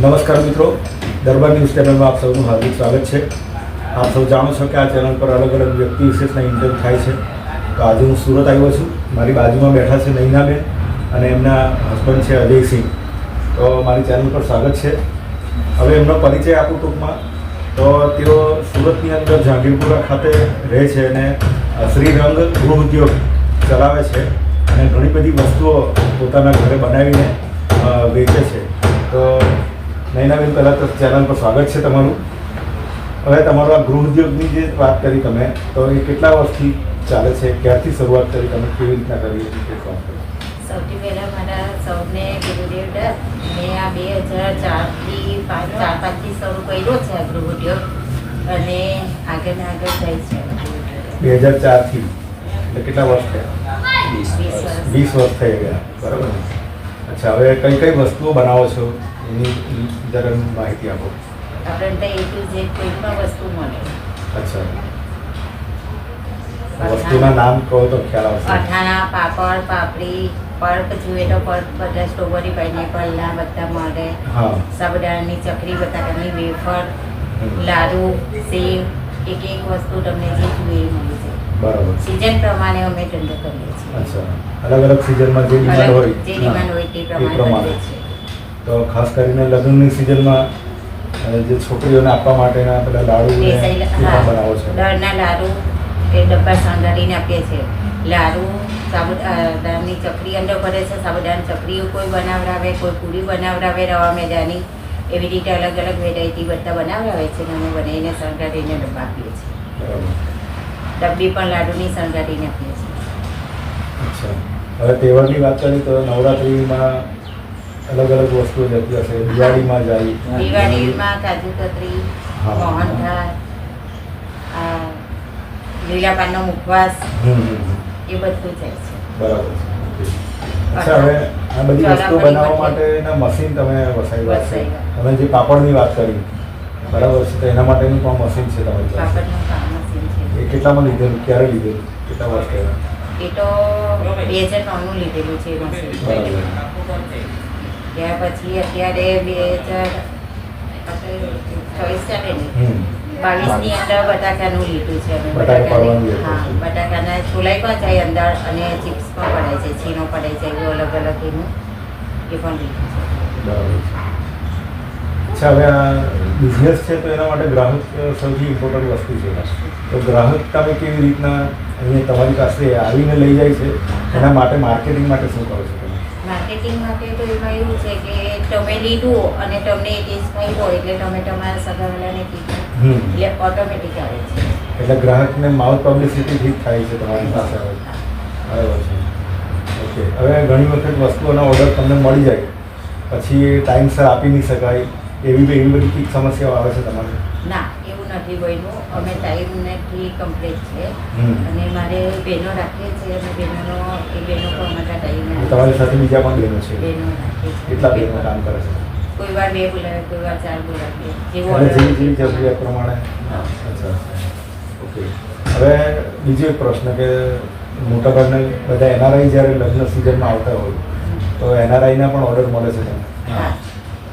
નમસ્કાર મિત્રો, દરબાર ન્યૂઝ ચેનલમાં આપ સૌનું હાર્દિક સ્વાગત છે. આપ સૌ જાણો છો કે આ ચેનલ પર અલગ અલગ વ્યક્તિ વિશેષના ઇન્ટરવ્યૂ થાય છે. તો આજે હું સુરત આવ્યો છું. મારી બાજુમાં બેઠા છે નૈનાબેન અને એમના હસબન્ડ છે અજયસિંહ. તો મારી ચેનલ પર સ્વાગત છે. હવે એમનો પરિચય આપું ટૂંકમાં. તો તેઓ સુરતની અંદર જહાંગીરપુરા ખાતે રહે છે અને શ્રીરંગ ગૃહ ઉદ્યોગ ચલાવે છે અને ઘણી બધી વસ્તુઓ પોતાના ઘરે બનાવીને વેચે છે. તો નૈનાબેન પહેલાં તો ચેનલ પર સ્વાગત છે તમારું. હવે તમારો આ ગૃહ ઉદ્યોગની જે વાત કરી તમે તો એ કેટલા વર્ષથી ચાલે છે? ક્યારથી શરૂઆત કરી તમે? કેવી રીતના કરી. સૌથી પહેલાં મારા સૌને ગુરુદેવ મેં આ બે હજાર ચારથી પાંચ ચાર પાંચથી શરૂ કર્યો છે આ ગૃહ ઉદ્યોગ અને આગળ ને આગળ જાય છે બે હજાર ચારથી? એટલે કેટલા વર્ષ થયા? વીસ વર્ષ. થઈ ગયા. બરાબર અચ્છા હવે કઈ કઈ વસ્તુઓ બનાવો છો? એની જરા માહિતી આપો. આપણે તો એ ટુ ઝેડ કોઈ પણ વસ્તુ મળે. અચ્છા. વસ્તુના નામ કહો તો ખ્યાલ આવશે. અથાણા પાપડ પાપડી પર્પ જોઈએ તો પર્પ બધા સ્ટ્રોબેરી પાઇનેપલ ના બધા મળે. સાબુદાણાની ચકરી બટાકાની વેફર લાડુ સેવ એક એક વસ્તુ તમને જે જોઈએ મળે છે બરાબર. સિઝન પ્રમાણે અમે ધંધો કરીએ છીએ. અચ્છા. અલગ અલગ સિઝનમાં જે ડિમાન્ડ હોય જે ડિમાન્ડ હોય તે પ્રમાણે કરીએ છીએ. તો ખાસ કરીને લગ્નની સિઝનમાં જે છોકરીઓને આપવા માટેના પેલા લાડુ બનાવો છો. દળના લાડુ એ ડબ્બા શણગારીને આપીએ છીએ. લાડુ સાબુદાની ચકરી અંદર ભરે છે સાબુદાની ચકરી કોઈ બનાવડાવે કોઈ પૂરી બનાવડાવે રવા મેદાની એવી રીતે અલગ અલગ વેરાયટી બધા બનાવડાવે છે અને અમે બનાવીને શણગારીને ડબ્બા આપીએ છીએ. ડબ્બી પણ લાડુની શણગારીને આપીએ છીએ. અચ્છા. હવે તહેવારની વાત કરીએ તો નવરાત્રિમાં અલગ અલગ વસ્તુઓ જતી હશે દિવાળીમાં જાય દિવાળીમાં કાજુ કતરી. મોહનથાળ લીલા પાનનો મુખવાસ. એ બધું જાય છે. બરાબર છે. અચ્છા હવે આ બધી વસ્તુઓ બનાવવા માટેના મશીન તમે વસાવ્યા છે. તમે જે પાપડની વાત કરી બરાબર છે તો એના માટેનું પણ મશીન છે તમારી પાસે? એ કેટલામાં લીધેલું ક્યારે લીધેલું કેટલા વર્ષ એ તો બે હજાર ત્રણનું લીધેલું છે મશીન. ત્યાર પછી અત્યારે બે હજાર ચોવીસ ચાલે ને? બાવીસની અંદર બટાકાનું લીધું છે અમે. બટાકાની હા બટાકાના છોલાઈ પણ જાય અંદર અને ચિપ્સ પણ પડે છે છીણો પડે છે એવું અલગ અલગ એનું એ પણ લીધું છે. હવે આ બિઝનેસ છે તો એના માટે ગ્રાહક સૌથી ઇમ્પોર્ટન્ટ વસ્તુ છે. તો ગ્રાહક તમે કેવી રીતના અહીંયા તમારી પાસે આવીને લઈ જાય છે? એના માટે માર્કેટિંગ માટે શું કરો છો માર્કેટિંગ માટે તો એમાં એવું છે કે તમે લીધું અને તમને એ ટેસ્ટ હોય એટલે તમે તમારા સગાવાલાને કીધું. એટલે ઓટોમેટિક આવે છે. એટલે ગ્રાહકને માઉથ પબ્લિસિટીથી ઠીક થાય છે તમારી પાસે બરાબર છે. ઓકે હવે ઘણી વખત વસ્તુઓના ઓર્ડર તમને મળી જાય. પછી ટાઈમસર આપી નહીં શકાય. એવી બી એવી બધી સમસ્યાઓ આવે છે તમારે? ના. નથી બન્યું. અમે ટાઈમ નથી કમ્પ્લીટ છે. અને મારે બહેનો રાખીએ છીએ અને બહેનોનો એ બહેનો પણ અમારા ટાઈમ તમારી સાથે બીજા પણ બહેનો છે? બહેનો કેટલા બહેનો કામ કરે છે? કોઈ વાર બે બોલાવે કોઈ વાર ચાર બોલાવે. જેવો જેવી જેવી જરૂરિયાત પ્રમાણે. અચ્છા ઓકે હવે બીજો એક પ્રશ્ન કે મોટાભાગના બધા એનઆરઆઈ જ્યારે લગ્ન સિઝનમાં આવતા હોય તો એનઆરઆઈના પણ ઓર્ડર મળે છે તમને?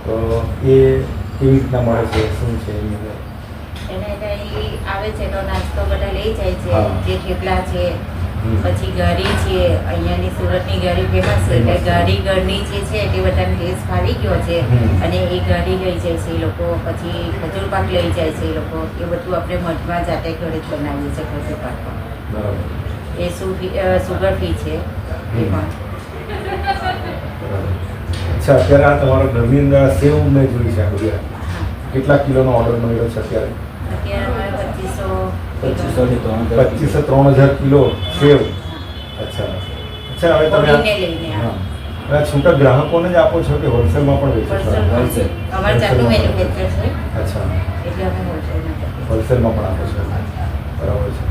તો એ કેવી રીતના મળે છે? શું છે એની અંદર? એને કઈ આવે છે તો નાસ્તો બધા લઈ જાય છે જે થેપલા છે પછી ઘરી છે અહીંયાની સુરતની ઘરી ફેમસ છે એટલે. ઘરી ઘરની જે છે તે બધાને ટેસ્ટ ફાવી ગયો છે. અને એ ઘરી લઈ જાય છે એ લોકો પછી ખજૂર પાક લઈ જાય છે એ લોકો. એ બધું આપણે મઠમાં જાતે ઘરે જ બનાવીએ છીએ ખજૂર પાક. એ સુગર ફી છે એ પણ. અચ્છા અત્યારે આ તમારા ઘરની અંદર સેવ મેં જોઈ છે. કેટલા કિલોનો ઓર્ડર મળ્યો છે અત્યારે? પચીસો ત્રણ હજાર ત્રણ હજાર કિલો સેવ. અચ્છા. અચ્છા હવે તમે હા. છૂટા ગ્રાહકોને જ આપો છો કે હોલસેલમાં પણ વેચો છો? હોલસેલ. અચ્છા. હોલસેલમાં પણ આપો છો. બરાબર છે.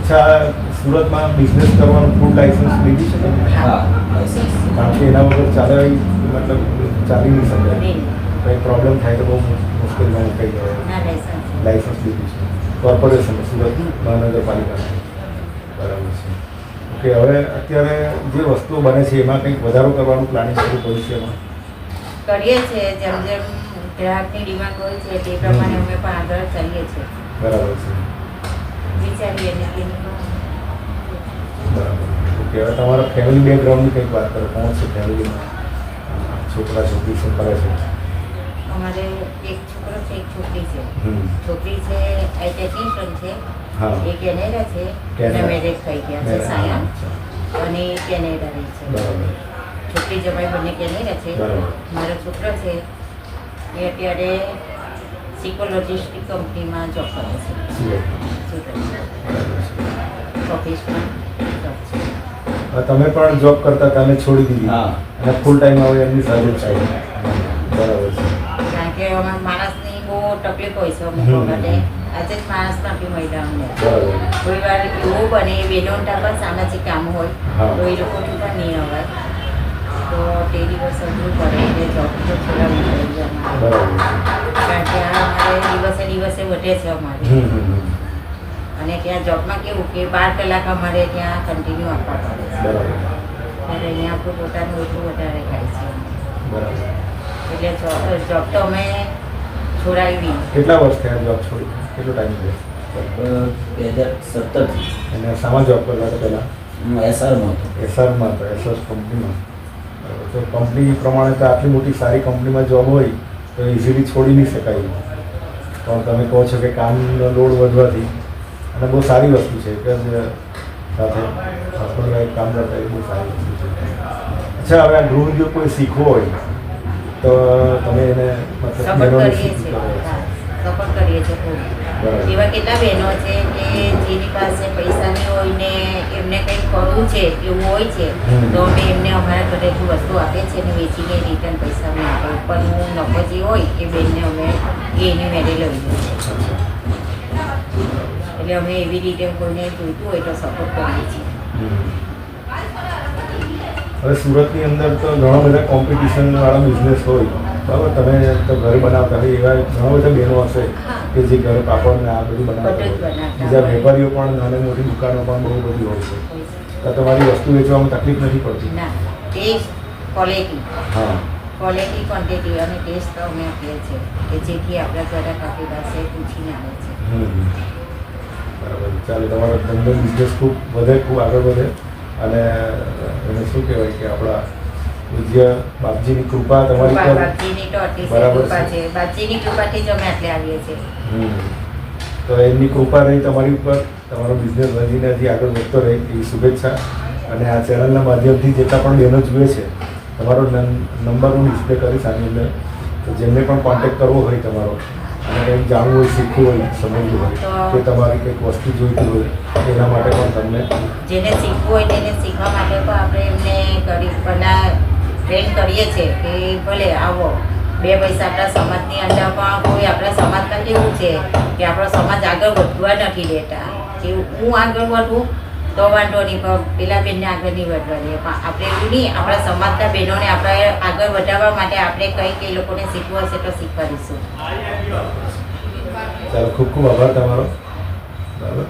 અચ્છા આ સુરતમાં બિઝનેસ કરવાનું ફૂડ લાઇસન્સ લીધી છે? હા કારણ કે એના વગર ચાલે મતલબ ચાલી નહીં શકે. નહીં. કંઈ પ્રોબ્લેમ થાય તો બહુ મુશ્કેલીમાં મુકાઈ જાય. લાઇસન્સ લીધું છે. કોર્પોરેશન સુરત મહાનગરપાલિકા બરાબર છે. ઓકે હવે અત્યારે જે વસ્તુઓ બને છે એમાં કંઈક વધારો કરવાનું પ્લાનિંગ શરૂ કર્યું છે એમાં? કરીએ છીએ જેમ જેમ ગ્રાહકની ડિમાન્ડ હોય છે તે પ્રમાણે અમે પણ આગળ ચાલીએ છીએ. બરાબર છે. વિચારીએ બરાબર. ઓકે હવે તમારા ફેમિલી બેકગ્રાઉન્ડની કંઈક વાત કરો. કોણ છે ફેમિલીમાં છોકરા છોકરી શું કરે છે? અમારે એક છોકરો છે એક છોકરી છે. છોકરી છે એ ટેકનિશિયન છે. એ કેનેડા છે. કેનેડા. અને મેરેજ થઈ ગયા છે સાયન અને એ કેનેડા રહે છે. બરાબર. છોકરી જમાઈ બંને કેનેડા છે. મારો છોકરો છે એ અત્યારે સિકોલોજિસ્ટ કંપનીમાં જોબ કરે છે. ઓફિસમાં તમે પણ જોબ કરતા અને છોડી દીધી. હા. અને ફૂલ ટાઈમ હવે એમની સાથે છે. કારણ માણસની બહુ તકલીફ હોય છે અમુક. વખતે. આજે જ માણસ નથી મહિલાઓને. કોઈ વાર એવું બને બેનોટા પર સામાજિક કામ હોય. તો એ લોકો છૂટા નહીં અવાય તો તે દિવસ અઘરું પડે એટલે જોબ તો થોડા છે કારણ કે આ અમારે દિવસે દિવસે વધે છે અમારે. અને ત્યાં જોબમાં કેવું કે બાર કલાક અમારે ત્યાં કન્ટિન્યુ આપવા પડે છે. ત્યારે અહીંયા આપણું પોતાનું એટલું વધારે થાય છે. બરાબર. એટલે જોબ તો અમે છોડાવી કેટલા વર્ષ થયા જોબ છોડી કેટલો ટાઈમ થયો? બે હજાર સત્તરથી અને સામા જોબ કરતા હતા પહેલાં? હું એસઆરમાં હતો. એસઆરમાં હતો એસઆર કંપનીમાં તો કંપની પ્રમાણે તો આટલી મોટી સારી કંપનીમાં જોબ હોય તો ઇઝીલી છોડી નહીં શકાય. પણ તમે કહો છો કે કામનો લોડ વધવાથી. અને બહુ સારી વસ્તુ છે કે જ સાથે હસબન્ડ વાઈફ કામ કરતા એ બહુ સારી વસ્તુ છે. અચ્છા હવે આ ગૃહ ઉદ્યોગ કોઈ શીખવો હોય તો તમે એને સપોર્ટ કરીએ છીએ. સપોર્ટ કરીએ છીએ ખૂબ. એવા કેટલા બહેનો છે કે જેની પાસે પૈસા નહીં હોય ને એમને કંઈક કરવું છે એવું હોય છે તો અમે એમને અમારા ઘરેથી વસ્તુ આપે છે ને વેચીને રિટર્ન પૈસા અમે આપે. પણ હું નફો જે હોય એ બેનને અમે એની મેળે લઈ એટલે અમે એવી રીતે કોઈને જોઈતું હોય તો સપોર્ટ કરીએ છીએ. હવે સુરતની અંદર તો ઘણા બધા કોમ્પિટિશન વાળા બિઝનેસ હોય. બરાબર? તમે તો ઘરે બનાવતા હોય એવા ઘણા બધા બહેનો હશે કે જે ઘરે પાપડ ને આ બધું બનાવતા બધું જ હોય. બનાવતા બીજા હોય. વેપારીઓ પણ નાની મોટી દુકાનો પણ બહુ બધી હોય છે. હોય છે. તો તમારી વસ્તુ વેચવામાં તકલીફ નથી પડતી? ના ટેસ્ટ ક્વોલિટી હા. ક્વોલિટી ક્વોન્ટિટી અને ટેસ્ટ તો અમે આપીએ છીએ કે જેથી આપણા ઘરે કાપી પાસે પૂછીને આવે છે. હમ. બરાબર. ચાલો તમારો ધંધો બિઝનેસ ખૂબ વધે ખૂબ આગળ વધે. અને એને શું કહેવાય કે આપણા પૂજ્ય બાપજીની કૃપા તમારી પર બરાબર. છે. બાપજીની કૃપાથી જ અમે આટલે આવીએ છીએ. તો એમની કૃપા રહી તમારી ઉપર. તમારો બિઝનેસ વધીને હજી આગળ વધતો રહે એવી શુભેચ્છા. અને આ ચેનલના માધ્યમથી જેટલા પણ બહેનો જુએ છે તમારો નંબર હું ડિસ્પ્લે કરીશ આની અંદર. તો જેમને પણ કોન્ટેક્ટ કરવો હોય તમારો અને કંઈક જાણવું હોય શીખવું હોય સમજવું હોય કે તમારે કંઈક વસ્તુ જોઈતી હોય એના માટે પણ તમને જેને શીખવું હોય તેને શીખવા માટે પણ આપણે એમને કરી પહેલાં ટ્રેન કરીએ છીએ કે ભલે આવો બે પૈસા આપણા સમાજની અંદર પણ કોઈ આપણા સમાજમાં કેવું છે કે આપણો સમાજ આગળ વધવા નથી દેતા. કે હું આગળ વધું તો વાંધો નહીં પણ પેલા બેનને આગળ નહીં વધવા દે પણ આપણે એવું નહીં આપણા સમાજના બહેનોને આપણે આગળ વધારવા માટે આપણે કંઈક એ લોકોને શીખવું હશે તો શીખવાડીશું. ચાલો ખૂબ ખૂબ આભાર તમારો. બરાબર?